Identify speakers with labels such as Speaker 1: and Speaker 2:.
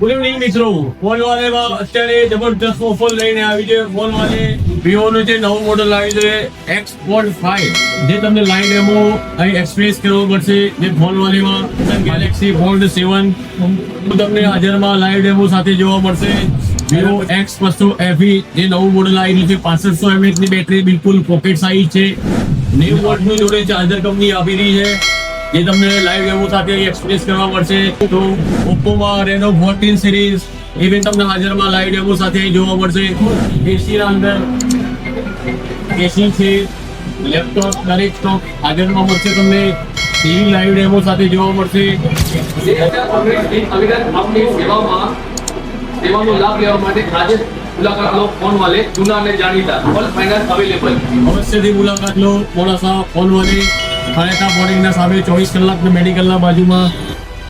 Speaker 1: Good evening મિત્રો. Phone વાલેમાં અત્યારે જબરદસ્ત ઓફર લઈને આવી છે. ફોન વાલે વિવો નું જે નવું મોડલ આવ્યું છે એક્સ ફોન ફાઈવ જે તમને લાઈન ડેમો અહીં એક્સપ્રેસ કરવો પડશે જે ફોન વાલીમાં ગેલેક્સી ફોલ્ડ સેવન તમને હાજરમાં લાઈવ ડેમો સાથે જોવા મળશે. વિવો એક્સ બસો એફી જે નવું મોડલ આવી છે, પાસઠસો એમએચની બેટરી બિલકુલ પોકેટ સાઈઝ છે. નેવું વોટનું જોડે ચાર્જર કંપની આપી રહી છે. જે તમને લાઈવ ડેમો સાથે એક્સપ્રેસ કરવા મળશે. તો ઓપ્પોમાં રેનો ફોર્ટીન સિરીઝ એ બી તમને હાજરમાં લાઈવ ડેમો સાથે જોવા મળશે. એસીના અંદર એસી છે લેપટોપ દરેક સ્ટોક હાજરમાં મળશે તમને. ટીવી લાઈવ ડેમો સાથે જોવા મળશે.
Speaker 2: સેવામાં સેવાનો લાભ લેવા માટે આજે મુલાકાત લો ફોન વાલે જૂના અને જાણીતા ઓલ ફાઇનાન્સ અવેલેબલ
Speaker 1: અવશ્યથી મુલાકાત લો મોડાસા ફોન વાળી ખાણેતા બોર્ડિંગના સામે ચોવીસ કલાકના મેડિકલના બાજુમાં